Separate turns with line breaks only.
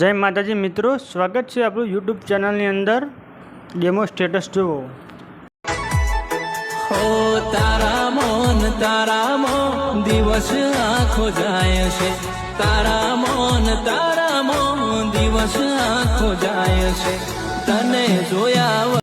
જય માતાજી મિત્રો, સ્વાગત છે આપણું યુટ્યુબ ચેનલની અંદર. ડેમો સ્ટેટસ જુઓ.
હો તારા મોન, તારા મો, દિવસ આખો જાય છે. તારા મોન, તારા મો, દિવસ આખો જાય છે. તને જોયા